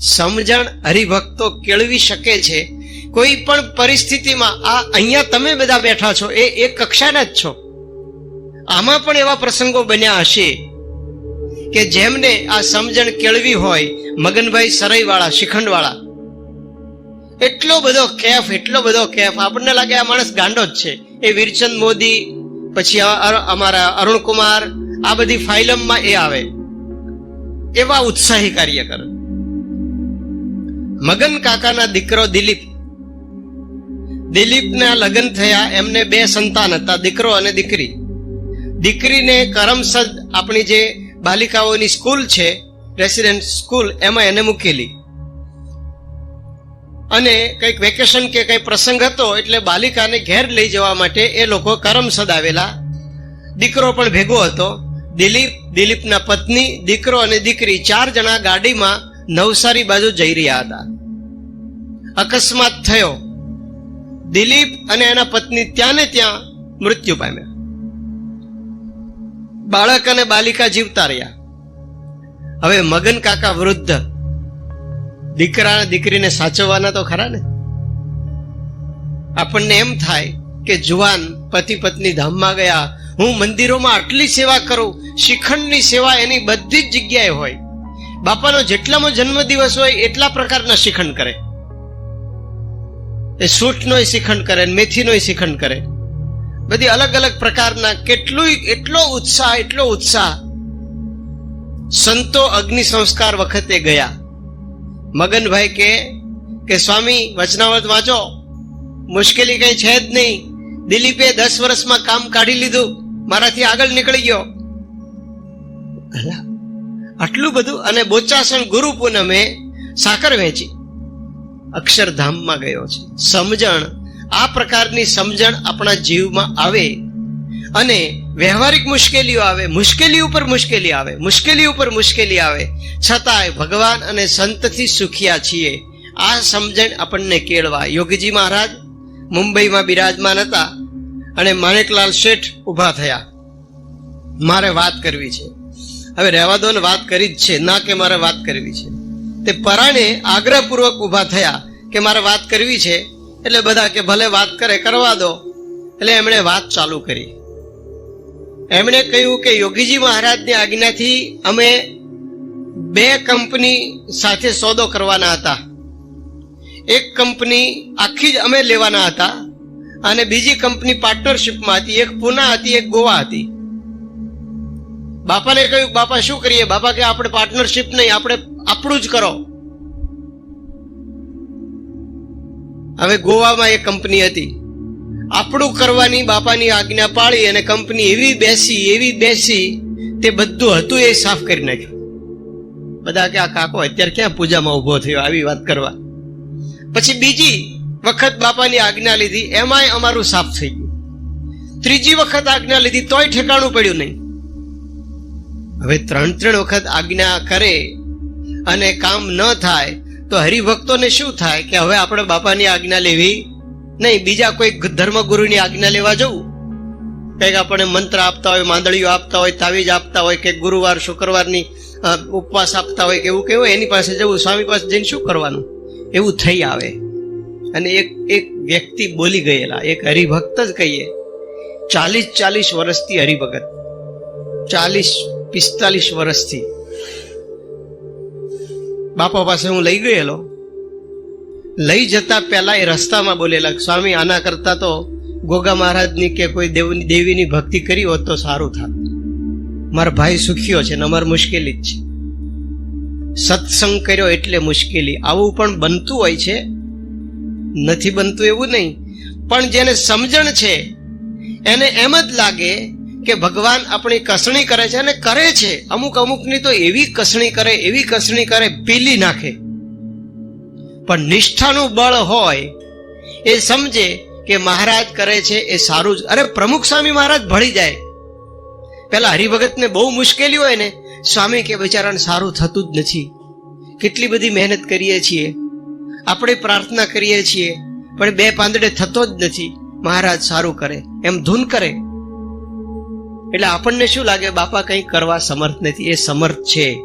સમજણ હરિભક્તો કેળવી શકે છે. કોઈ પણ પરિસ્થિતિમાં આ અહીંયા તમે બધા બેઠા છો, એ એક કક્ષાના જ છો. આમાં પણ એવા પ્રસંગો બન્યા હશે કે જેમને આ સમજણ કેળવી હોય મગનભાઈ સરઈવાળા, શિખંડવાળા. એટલો બધો કેફ, એટલો બધો કેફ. આપણને લાગે આ માણસ ગાંડો જ છે. એ વીરચંદ મોદી, પછી અમારા અરુણકુમાર, આ બધી ફાઇલમમાં એ આવે. એવા ઉત્સાહી કાર્યકર. મગન કાકાના દીકરો દિલીપ. દિલીપના લગ્ન થયા, એમને બે સંતાન હતા, દીકરો અને દીકરી. દીકરીને કરમસદ આપણી જે બાલિકાઓની સ્કૂલ છે, રેસિડેન્ટ સ્કૂલ, એમાં એને મૂકેલી. અને કંઈક વેકેશન કે કંઈ પ્રસંગ હતો, એટલે બાલિકાને ઘેર લઈ જવા માટે એ લોકો કરમસદ આવેલા. દીકરો પણ ભેગો હતો. દિલીપ, દિલીપના પત્ની, દીકરો અને દીકરી ચાર જણા ગાડીમાં નવસારી બાજુ જઈ રહ્યા હતા. અકસ્માત થયો. દિલીપ અને એના પત્ની ત્યાં ને ત્યાં મૃત્યુ પામ્યા. બાળક અને બાલિકા જીવતા રહ્યા. હવે મગન કાકા વૃદ્ધ દીકરા દીકરીને સાચવવાના તો ખરા ને? આપણને એમ થાય કે જુવાન પતિ પત્ની ધામમાં ગયા. હું મંદિરોમાં આટલી સેવા કરું, શિખંડની સેવા એની બધી જ જગ્યાએ હોય. બાપાનો જેટલામાં જન્મદિવસ હોય એટલા પ્રકારના શિખંડ કરે. એ સૂટનોય શિખંડ કરે મેથીનોય શિખંડ કરે. બધી અલગ અલગ પ્રકારના કેટલું એટલો ઉત્સાહ એટલો ઉત્સાહ. સંતો અગ્નિ સંસ્કાર વખતે ગયા. મગનભાઈ કે કે સ્વામી, વચનાવત વાંચો. મુશ્કેલી કઈ છે જ નહીં. દિલીપે દસ વર્ષમાં કામ કાઢી લીધું. મારાથી આગળ નીકળી ગયો. આટલું બધું અને બોચાસણ ગુરુ પૂનમે સાકર વેચી. અક્ષરધામમાં ગયો છે. સમજણ, આ પ્રકારની સમજણ આપણા જીવમાં આવે અને વ્યવહારિક મુશ્કેલીઓ આવે, મુશ્કેલી ઉપર મુશ્કેલી આવે, મુશ્કેલી ઉપર મુશ્કેલી આવે. છતાંય ભગવાન અને સંતથી સુખિયા છીએ. આ સમજણ આપણને કેળવા યોગીજી મહારાજ મુંબઈમાં બિરાજમાન હતા અને માણેકલાલ શેઠ ઊભા થયા. મારે વાત કરવી છે. હવે રહેવા દો વાત કરી જ છે, ના કે મારે વાત કરવી છે. તે પરાણે આગ્રહપૂર્વક ઊભા થયા કે મારે વાત કરવી છે, એટલે બધા કે ભલે વાત કરે, કરવા દો. એટલે એમણે વાત ચાલુ કરી. એમણે કહ્યું કે યોગીજી મહારાજની આજ્ઞાથી અમે બે કંપની સાથે સોદો કરવાના હતા. એક કંપની આખી જ અમે લેવાના હતા અને બીજી કંપની પાર્ટનરશિપમાં હતી, એક પુના હતી, એક ગોવા હતી. બાપાને કહ્યું, બાપા, શું કરીએ? બાપા કે, આપણે પાર્ટનરશિપ નહીં, આપણે આપણું જ કરો. હવે ગોવામાં એક કંપની હતી. આપણું કરવાની બાપાની આજ્ઞા પાળી અને કંપની એવી બેસી એવી બેસી, તે બધું હતું એ સાફ કરી નાખ્યું. બધા કે, આ કાકો અત્યારે ક્યાં પૂજામાં ઊભો થયો? આવી વાત કરવા. પછી બીજી વખત બાપાની આજ્ઞા લીધી, એમાંય અમારું સાફ થઈ ગયું. ત્રીજી વખત આજ્ઞા લીધી, તોય ઠેકાણું પડ્યું નહીં. હવે ત્રણ ત્રણ વખત આજ્ઞા કરે અને કામ ન થાય તો હરિભક્તોને શું થાય કે હવે આપણે બાપાની આજ્ઞા લેવી નહીં, બીજા કોઈ ધર્મગુરુની આજ્ઞા લેવા જવું? કંઈક આપણને મંત્ર આપતા હોય માંદળીઓ આપતા હોય, તાવીજ આપતા હોય કે ગુરુવાર, શુક્રવારની ઉપવાસ આપતા હોય કે એવું કેવું એની પાસે જવું, સ્વામી પાસે જઈને શું કરવાનું? એવું થઈ આવે. અને એક એક વ્યક્તિ બોલી ગયેલા, એક હરિભક્ત જ કહીએ, ચાલીસ ચાલીસ વર્ષથી હરિભગત. ચાલીસ પિસ્તાલીસ વર્ષથી. બાપા પાસે હું લઈ ગયેલો. લઈ જતા પહેલા એ રસ્તામાં બોલેલા, સ્વામી, આના કરતા તો ગોગા મહારાજની કે કોઈ દેવની, દેવીની ભક્તિ કરી હોત તો સારું થાત. મારા ભાઈ સુખીઓ છે ને અમારે મુશ્કેલી જ છે. સત્સંગ કર્યો એટલે મુશ્કેલી. આવું પણ બનતું હોય છે? નથી બનતું એવું નહીં. પણ જેને સમજણ છે, એને એમ જ લાગે કે ભગવાન આપણી કસણી કરે છે અને કરે છે. અમુક અમુકની તો એવી કસણી કરે, એવી કસણી કરે, પીલી નાખે. પણ નિષ્ઠાનું બળ હોય એ સમજે કે મહારાજ કરે છે એ સારું જ. અરે પ્રમુખ સ્વામી મહારાજ ભળી જાય. પેલા હરિભગતને બહુ મુશ્કેલી હોય ને, સ્વામી કે બિચારાને સારું થતું જ નથી. કેટલી બધી મહેનત કરીએ છીએ. આપણે પ્રાર્થના કરીએ છીએ, પણ બે પાંદડે થતો જ નથી. મહારાજ સારું કરે, એમ ધૂન કરે. એટલે આપણને શું લાગે? બાપા કંઈ કરવા સમર્થ નથી. એ સમર્થ છે.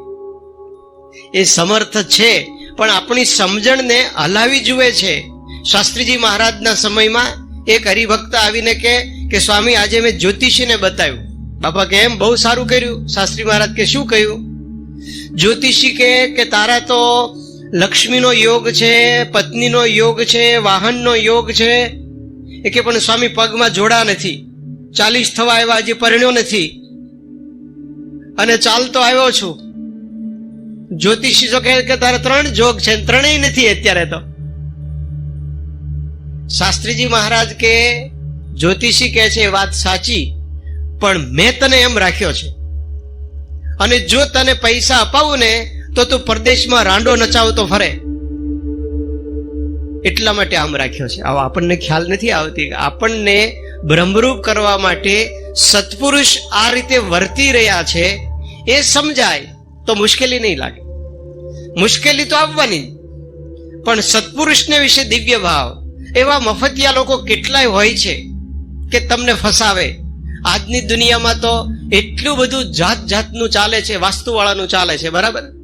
એ સમર્થ છે. પણ આપણી સમજણને હલાવી જુએ છે. શાસ્ત્રીજી મહારાજના સમયમાં એક હરિભક્ત આવીને કે કે, સ્વામી, આજે મેં જ્યોતિષીને બતાવ્યું. બાપા કે એમ? બહુ સારું કર્યું. શાસ્ત્રી મહારાજ કે, શું કહ્યું? જ્યોતિષી કે કે, તારા તો લક્ષ્મીનો યોગ છે, પત્નીનો યોગ છે, વાહનનો યોગ છે. એ કે, પણ સ્વામી, પગમાં જોડા નથી. ચાલીસ થવા આવ્યા, હજી પરણ્યો નથી. અને ચાલતો આવ્યો છું. જ્યોતિષી તો કહે કે તારે ત્રણ જોગ છે ત્રણેય નથી અત્યારે તો. શાસ્ત્રીજી મહારાજ કે, જ્યોતિષી કહે છે, એ વાત સાચી, પણ મેં તને એમ રાખ્યો છે. અને જો તને પૈસા અપાવું ને, તો તું પરદેશમાં રાંડો નચાવતો ફરે. એટલા માટે આમ રાખ્યો છે. આવો આપણને ખ્યાલ નથી આવતી આપણને ભ્રમરૂપ કરવા માટે સત્પુરુષ આ રીતે વર્તી રહ્યા છે, એ સમજાય તો મુશ્કેલી નહીં લાગે. મુશ્કેલી તો આવવાની પણ સત્પુરુષને વિશે દિવ્ય ભાવ, એવા મફતિયા લોકો કેટલાય હોય છે કે તમને ફસાવે. આજની દુનિયામાં તો એટલું બધું જાત જાતનું ચાલે છે, વાસ્તુવાળાનું ચાલે છે, બરાબર?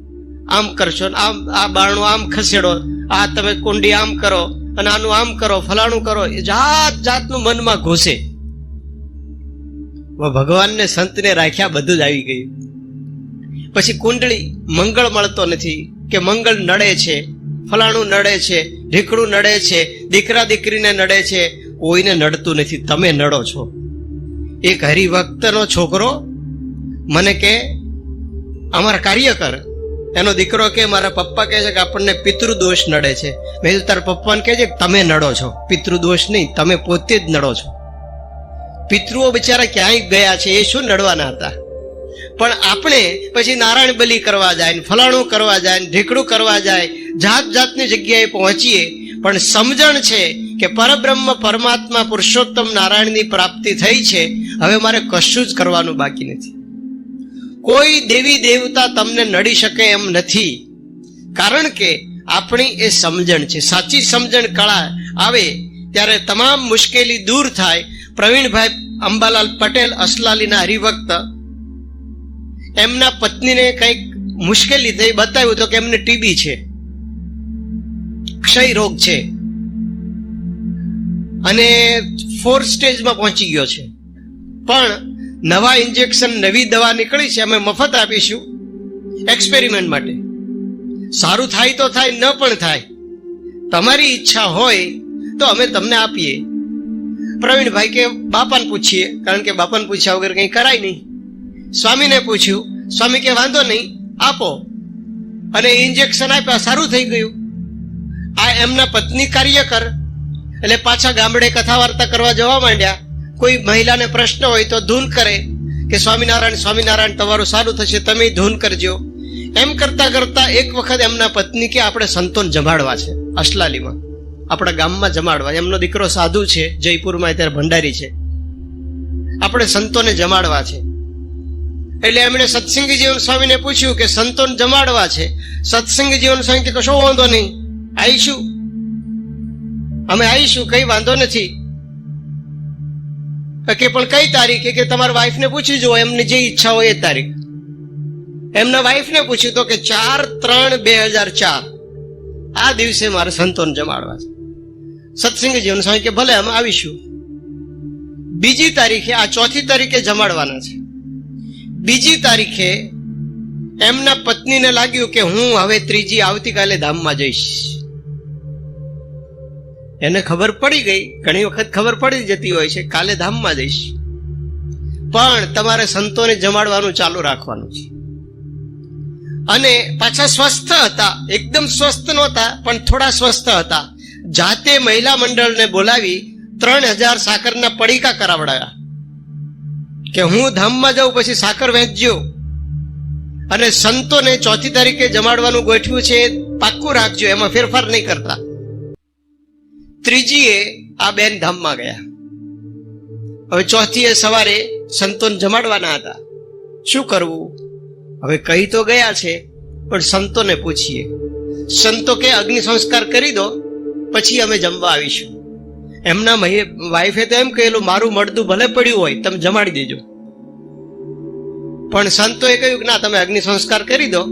આમ કરશો આમ, આ બારણું આમ ખસેડો, આ તમે કુંડી આમ કરો, અને આનું આમ કરો, ફલાણું કરો, એ જાત જાતનું મનમાં ઘૂસે. ભગવાનને સંતને રાખ્યા બધું જ આવી ગયું. પછી કુંડળી મંગળ મળતો નથી, કે મંગળ નડે છે, ફલાણું નડે છે ઢીકડું નડે છે, દીકરા દીકરીને નડે છે, કોઈને નડતું નથી, તમે નડો છો. એક હરિભક્તનો છોકરો મને કે, અમારા કાર્યકર એનો દીકરો કે, મારા પપ્પા કહે છે કે, આપણને પિતૃદોષ નડે છે. મેં કીધું, તારા પપ્પાને કહે છે કે, તમે નડો છો. પિતૃદોષ નહીં, તમે પોતે જ નડો છો. પિતૃઓ બિચારા ક્યાંય ગયા છે, એ શું નડવાના હતા? પણ આપણે પછી નારાયણ બલી કરવા જાય ને, ફલાણું કરવા જાય ને, ઢીકડું કરવા જાય જાત જાતની જગ્યાએ પહોંચીએ, પણ સમજણ છે કે પરબ્રહ્મ પરમાત્મા પુરુષોત્તમ નારાયણની પ્રાપ્તિ થઈ છે, હવે મારે કશું જ કરવાનું બાકી નથી. કોઈ દેવી દેવતા તમને નડી શકે એમ નથી. કારણ કે આપણી એ સમજણ છે. સાચી સમજણ કળા આવે ત્યારે તમામ મુશ્કેલી દૂર થાય. પ્રવીણભાઈ અંબાલાલ પટેલ, અસલાલીના હરિભક્ત એમના પત્નીને કંઈક મુશ્કેલી થઈ બતાવ્યું તો કે એમને ટીબી છે. ક્ષય રોગ છે. અને ફોર સ્ટેજમાં પહોંચી ગયો છે. પણ નવા ઇન્જેક્શન નવી દવા નીકળી છે, અમે મફત આપીશું એક્સપેરિમેન્ટ માટે. સારું થાય તો થાય, ન પણ થાય. તમારી ઈચ્છા હોય તો અમે તમને આપીએ. પ્રવીણભાઈ કે, બાપાને પૂછીએ. કારણ કે બાપાને પૂછ્યા વગર કંઈ કરાય નહીં. સ્વામીને પૂછ્યું, સ્વામી કે, વાંધો નહીં, આપો. અને ઇન્જેક્શન આપ્યા, સારું થઈ ગયું. આ એમના પત્ની કાર્યકર, એટલે પાછા ગામડે કથા વાર્તા કરવા જવા માંડ્યા. કોઈ મહિલાને પ્રશ્ન હોય તો ધૂન કરે કે સ્વામિનારાયણ સ્વામિનારાયણ, તમારું સારું થશે, તમે ધૂન કરજો. એમ કરતા કરતા એક વખત એમના પત્ની કે આપણે સંતોન જમાડવા છે, અસલાલીમાં. આપણા ગામમાં જમાડવા. એમનો દીકરો સાધુ છે, જયપુરમાં અત્યારે ભંડારી છે. આપણે સંતોને જમાડવા છે. એટલે એમણે સત્સંગી જીવન સ્વામીને પૂછ્યું કે સંતોન જમાડવા છે? સત્સંગી જીવન સ્વામી કે કશો વાંધો નહીં. આવીશું અમે આવીશું કઈ વાંધો નથી. કે પણ કઈ તારીખે? કે તમારા વાઈફને પૂછી જુઓ, એમની જે ઈચ્છા હોય એ તારીખ. એમના વાઈફને પૂછ્યું તો કે ચાર ત્રણ બે હજાર ચાર. આ દિવસે મારે સંતોન જમાડવા છે. સત્સંગી જીવન સ્વામી કે ભલે અમે આવીશું. બીજી તારીખે, આ ચોથી તારીખે જમાડવાના છે. બીજી તારીખે એમના પત્નીને લાગ્યું કે હું હવે ત્રીજી આવતીકાલે ધામમાં જઈશ. એને ખબર પડી ગઈ. ઘણી વખત ખબર પડી જતી હોય છે, કાલે ધામમાં જઈશ. પણ તમારે સંતોને જમાડવાનું ચાલુ રાખવાનું છે. અને પાછા સ્વસ્થ હતા, એકદમ સ્વસ્થ નહોતા, પણ થોડા સ્વસ્થ હતા. જાતે મહિલા મંડળને બોલાવી ત્રણ હજાર સાકરના પડીકા કરાવડાયા. કે હું ધામમાં જાઉં, પછી સાકર વહેંચજો. અને સંતોને ચોથી તારીખે જમાડવાનું ગોઠવ્યું છે, પાક્કું રાખજો, એમાં ફેરફાર નહીં કરતા. ત્રીજીએ આ બેન ધામમાં ગયા. હવે ચોથીએ સવારે સંતોન જમાડવાના હતા. શું કરવું? હવે કહી તો ગયા છે, પણ સંતોને પૂછીએ. સંતો કે, અગ્નિ સંસ્કાર કરી દો, પછી અમે જમવા આવીશું. એમના વાઈફે તો એમ કહેલું, મારું મળતું ભલે પડ્યું હોય, તમે જમાડી દેજો. પણ સંતોએ કહ્યું કે, ના, તમે અગ્નિ સંસ્કાર કરી દો.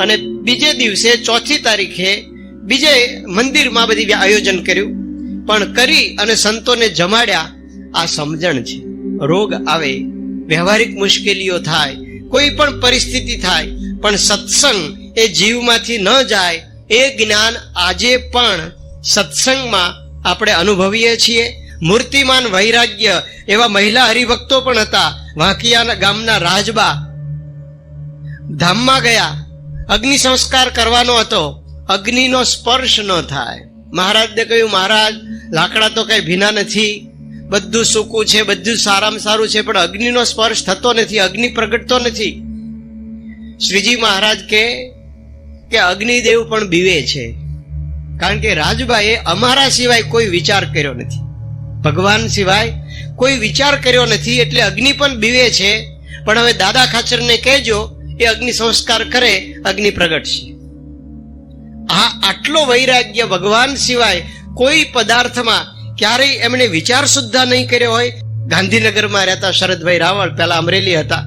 અને બીજે દિવસે ચોથી તારીખે બીજે મંદિરમાં બધી આયોજન કર્યું. પણ કરી અને સંતોને જમાડ્યા, આ સમજણ છે. રોગ આવે, વ્યવહારિક મુશ્કેલીઓ થાય, કોઈ પણ પરિસ્થિતિ થાય, પણ સત્સંગ એ જીવમાંથી ન જાય, એ જ્ઞાન આજે પણ સત્સંગમાં આપણે અનુભવીએ છીએ. મૂર્તિમાન વૈરાગ્ય એવા મહિલા હરિભક્તો પણ હતા. વાંકિયાના ગામના રાજબા ધામમાં ગયા. અગ્નિ સંસ્કાર કરવાનો હતો. અગ્નિનો સ્પર્શ ન થાય. મહારાજને કહ્યું, મહારાજ, લાકડા તો કઈ ભીના નથી. બધું સૂકું છે, બધું સારામાં સારું છે, પણ અગ્નિનો સ્પર્શ થતો નથી, અગ્નિ પ્રગટતો નથી. શ્રીજી મહારાજ કે કે અગ્નિદેવ પણ બીવે છે. કારણ કે રાજભાઈએ અમારા સિવાય કોઈ વિચાર કર્યો નથી. ભગવાન સિવાય કોઈ વિચાર કર્યો નથી, એટલે અગ્નિ પણ બીવે છે. પણ હવે દાદા ખાચરને કહેજો, એ અગ્નિ સંસ્કાર કરે, અગ્નિ પ્રગટશે. આ આટલો વૈરાગ્ય ભગવાન સિવાય કોઈ પદાર્થમાં ક્યારેય એમણે વિચાર સુદ્ધા નહીં કર્યો હોય. ગાંધીનગરમાં રહેતા શરદભાઈ રાવળ પહેલા અમરેલી હતા.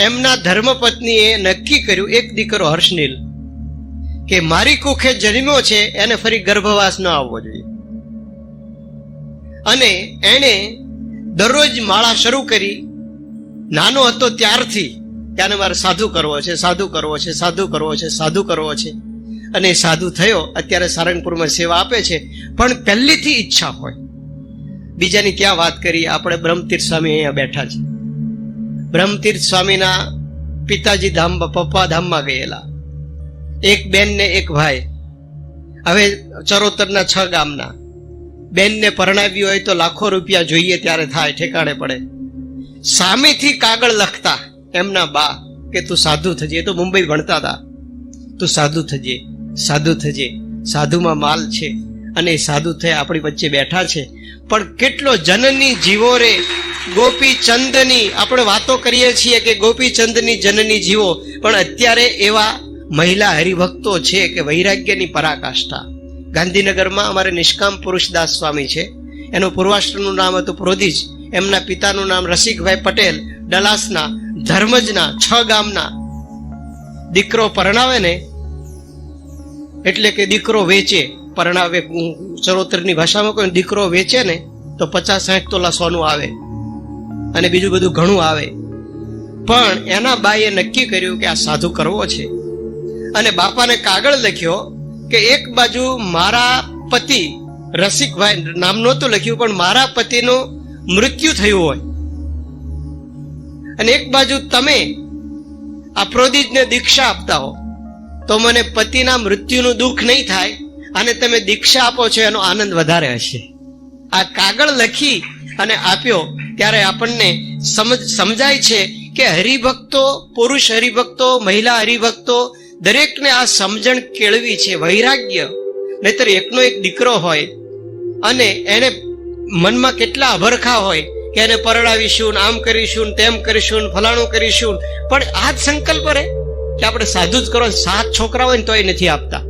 એમના ધર્મપત્નીએ નક્કી કર્યું, એક દીકરો હર્ષનીલ, કે મારી કુખે જન્મ્યો છે, એને ફરી ગર્ભવાસ ન આવવો જોઈએ. અને એણે દરરોજ માળા શરૂ કરી. નાનો હતો ત્યારથી ત્યાંને મારે સાધુ કરવો છે, સાધુ કરવો છે, સાધુ કરવો છે, સાધુ કરવો છે. અને સાધુ થયો, અત્યારે સારંગપુરમાં સેવા આપે છે, પણ પહેલીથી ઈચ્છા હોય. બીજાની ક્યાં વાત કરી આપણે બ્રહ્મતીર્થ સ્વામી અહીંયા બેઠા છે. બ્રહ્મતીર્થ સ્વામીના પિતાજી ધામ, પપ્પા ધામમાં ગયેલા. એક બેન ને એક ભાઈ. હવે ચરોતરના છ ગામના. બેનને પરણાવી હોય તો લાખો રૂપિયા જોઈએ, ત્યારે થાય, ઠેકાણે પડે. સામેથી કાગળ લખતા. એમના બા કે તું સાધુ થજે, એ તો મુંબઈ ભણતા હતા. તું સાધુ થજે સાધુ થજે, સાધુમાં માલ છે અને સાધુ થયા આપણી વચ્ચે બેઠા છે. પણ કેટલો જનની જીવો રે. ગોપીચંદની આપણે વાતો કરીએ છીએ કે ગોપીચંદની જનની જીવો, પણ અત્યારે એવા મહિલા હરિભક્તો છે કે વૈરાગ્યની પરાકાષ્ઠા. ગાંધીનગરમાં અમારે નિષ્કામ પુરુષદાસ સ્વામી છે. એનું પૂર્વાશ્રમનું નામ હતું પ્રોધિજ. એમના પિતાનું નામ રસિકભાઈ પટેલ, ડલાસના. ધર્મજના છ ગામના દીકરો પરણાવે ને, એટલે કે દીકરો વેચે, પરણાવે ચરોતરની ભાષામાં કોઈ દીકરો વેચે ને, તો પચાસ સાઠ તોલા સોનું આવે. અને બીજું બધું ઘણું આવે. પણ એના બાઈએ નક્કી કર્યું કે આ સાધુ કરવો છે. અને બાપાને કાગળ લખ્યો કે એક બાજુ મારા પતિ, રસિકભાઈ નામ નહોતું લખ્યું, પણ મારા પતિનું મૃત્યુ થયું હોય. અને એક બાજુ તમે આ પ્રોદિજને દીક્ષા આપતા હો, તો મને પતિના મૃત્યુનું દુઃખ નહીં થાય અને તમે દીક્ષા આપો છો, એનો આનંદ વધારે હશે. આ કાગળ લખી અને આપ્યો ત્યારે આપણને સમજ, સમજાય છે કે હરિભક્તો, પુરુષ હરિભક્તો, મહિલા હરિભક્તો, દરેકને આ સમજણ કેળવી છે, વૈરાગ્ય. નહીતર એકનો એક દીકરો હોય અને એને મનમાં કેટલા અભરખા હોય કે એને પરણાવીશું ને આમ કરીશું ને તેમ કરીશું ને ફલાણું કરીશું પણ આ જ સંકલ્પ રહે. કે આપણે સાધુ જ કરો સાત છોકરા હોય ને તોય નથી આપતા.